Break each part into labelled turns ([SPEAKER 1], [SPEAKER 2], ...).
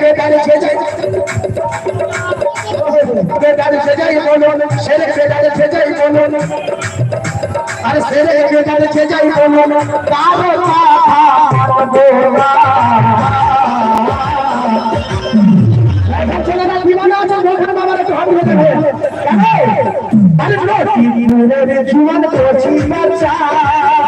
[SPEAKER 1] বেদারে সেজাই বেদারে সেজাই বলো বেদারে সেজাই বলো আরে ছেলেকে বেদারে সেজাই বলো কারও কথা মানবো না ছেলেরা জীবনে আছে? মোখান বাবার একটু হাত ধরে দেবে আরে আরে জীবনের জীবন করছি জীবনের জীবন করছি বাচ্চা সব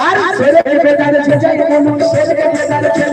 [SPEAKER 1] আর ছেলেকে বেতালে সেজাই বলুন ছেলেকে বেতালে সেজাই